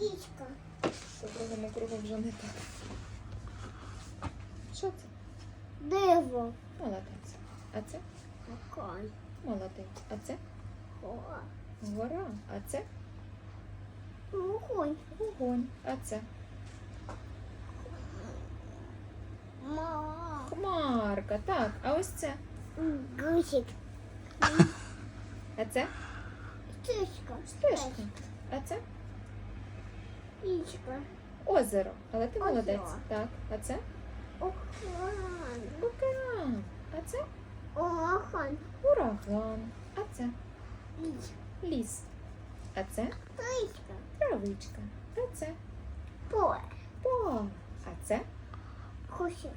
Річка. По другому кругу вже не так. Що це? Диво. Молодець. А це? Окой. Молодець. А це? Гора. Гора. А це? Вогонь. Вогонь. А це? Ма. Хмарка. Так. А ось це? Гусик. А це? Стежка. Стежка. А це? Річка. Озеро. Але ти Озеро. молодець. Так. А це? Океан. Океан. А це? Океан. Ураган. А це? Річка. Ліс. А це? Річка. Травичка. А це? Поле. Поле. А це? Гусик.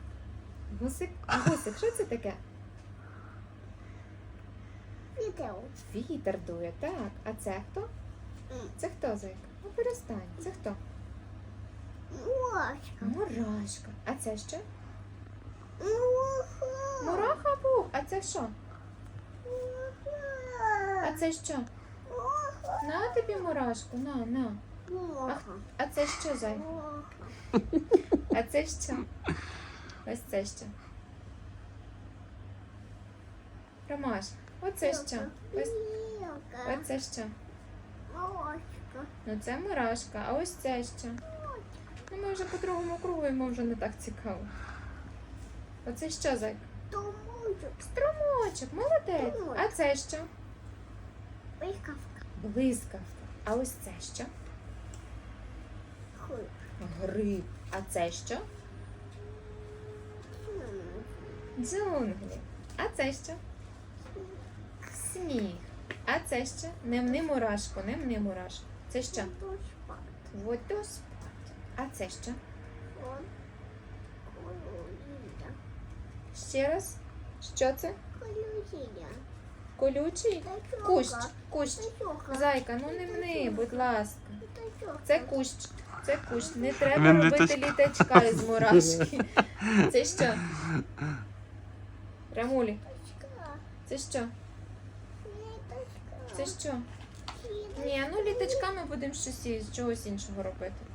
Гусик. Гусик, що це таке? Вітер. Вітер дує, так. А це хто? Це хто, зайка? Ну, перестань. Це хто? Мурашка. Мурашка. А це що? Муха. Мураха був. А це що? А це що? Муха. На тобі мурашку, на, на. Муха. А це що, зай? Муха. А це що? Ось це що. Ромаш, оце що? Ось Білка. оце що? Мурашка. Ну це мурашка, а ось це що? Ну ми вже по другому кругу йому вже не так цікаво. Оце що, зайка? Тому Струмочок, молодець. А це що? Блискавка. Блискавка. А ось це що? Хуй. Гриб. А це що? Джунглі. А це що? Сніг. А це що? Не мни мурашку, не мни мурашку. Це що? Водоспад. Водоспад. А це що? Вон. Колюзія. Ще раз. Що це? Колюзія. Колючий? Кущ. Кущ. Зайка, ну не мни, будь ласка. Це кущ. Це кущ. Не треба Не робити літачка. літачка із мурашки. Це що? Рамулі, це що? Це що? Ні, ну літачками будемо щось із чогось іншого робити.